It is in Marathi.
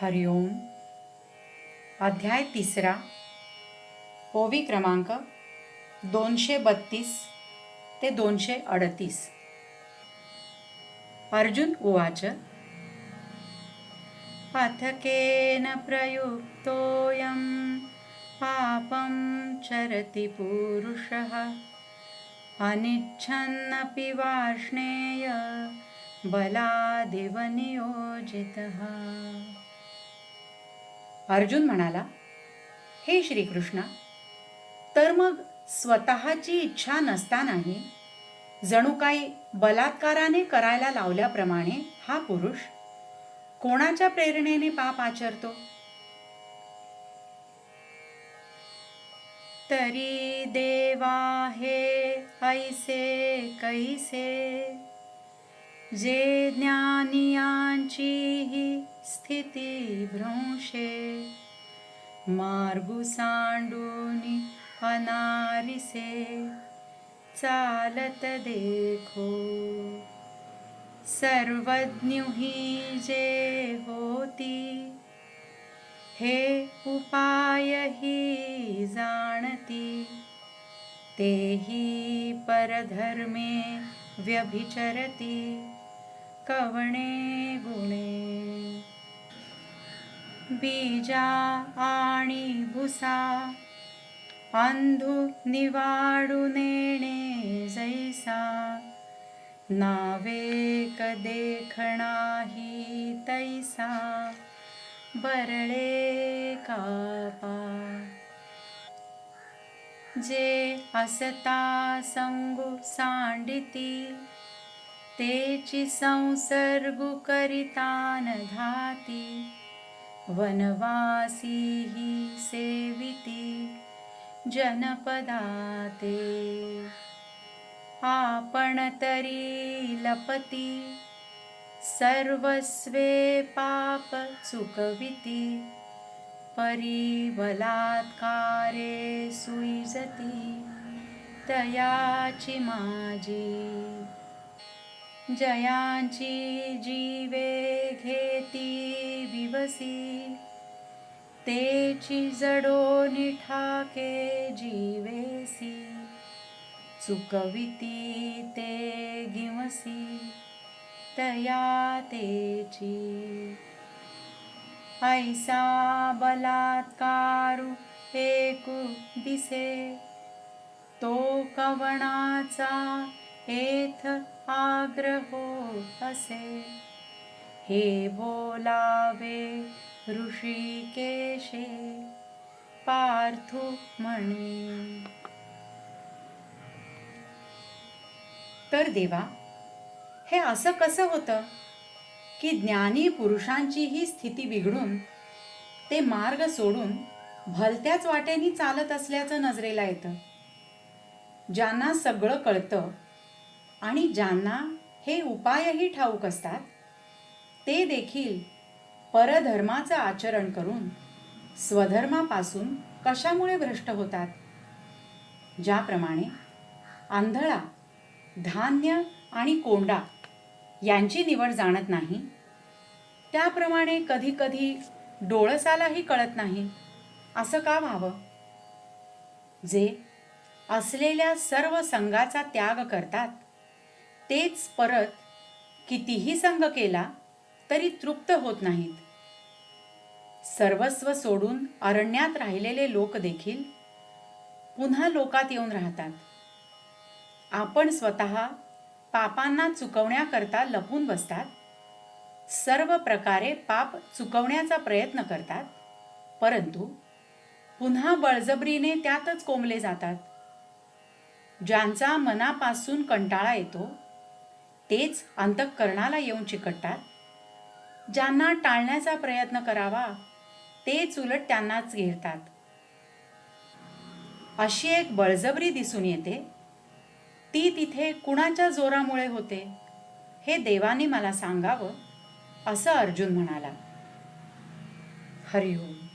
हरिओम अध्याय तिसरा. ओवी क्रमांक दोनशे बत्तीस ते दोनशे अडतीस. अर्जुन उवाच. अथ प्रयुक्तोऽयं पापं चरति पुरुषः। अनिच्छन्नपि वार्ष्णेय बलादिव नियोजितः। अर्जुन म्हणाला हे श्रीकृष्णा तर मग स्वतःची इच्छा नसतानाही जणू काही बलात्काराने करायला लावल्याप्रमाणे हा पुरुष कोणाच्या प्रेरणेने पाप आचरतो? तरी देवा हे ऐसे कैसे? जे ज्ञानियांची स्थितिभ्रंशे मार्गुसाण्डूनि अनारिसे. चालत देखो. सर्वज्ञुहि जे होती. हे उपाय ही जाणती. तेही परधर्मे व्यभिचरती. कवणे गुणे बीजा आणि भुसा अंधू निवाडू नेणे जैसा नावेक देखणाही तैसा बरळे कापा. जे असता संगू सांडिती तेची संसर्गु करितान धाती वनवासी ही सेविती जनपदाते। आपण तरी लपती सर्वस्वे पाप चुकविती परी बलात्कारे सुईजती तयाची माझी जयांची जीवे घेती विवसी तेची जडो निठाके जीवेसी. चुकविती ते गिवसी तया तेची. ऐसा बलात्कारू एकू दिसे. तो कवणाचा एथ आग्रहो असे. हे बोलावे ऋषिकेशे पार्थू म्हणे तर देवा हे असं कसं होतं की ज्ञानी पुरुषांची ही स्थिती बिघडून ते मार्ग सोडून भलत्याच वाटेनी चालत असल्याचं नजरेला येतं. ज्यांना सगळं कळतं आणि ज्यांना हे उपायही ठाऊक असतात ते देखील परधर्माचं आचरण करून स्वधर्मापासून कशामुळे भ्रष्ट होतात? ज्याप्रमाणे आंधळा धान्य आणि कोंडा यांची निवड जाणत नाही त्याप्रमाणे कधीकधी डोळसालाही कळत नाही असं का व्हावं? जे असलेल्या सर्व संघाचा त्याग करतात तेच परत कितीही संघ केला तरी तृप्त होत नाहीत. सर्वस्व सोडून अरण्यात राहिलेले लोक देखील पुन्हा लोकात येऊन राहतात. आपण स्वतः पापांना चुकवण्याकरता लपून बसतात. सर्व प्रकारे पाप चुकवण्याचा प्रयत्न करतात. परंतु पुन्हा बळजबरीने त्यातच कोंबले जातात. ज्यांचा मनापासून कंटाळा येतो तेच अंतःकरणाला येऊन चिकटतात. ज्यांना टाळण्याचा प्रयत्न करावा तेच उलट त्यांनाच घेरतात. अशी एक बळजबरी दिसून येते. ती तिथे कुणाच्या जोरामुळे होते हे देवाने मला सांगावं असं अर्जुन म्हणाला. हरिओम.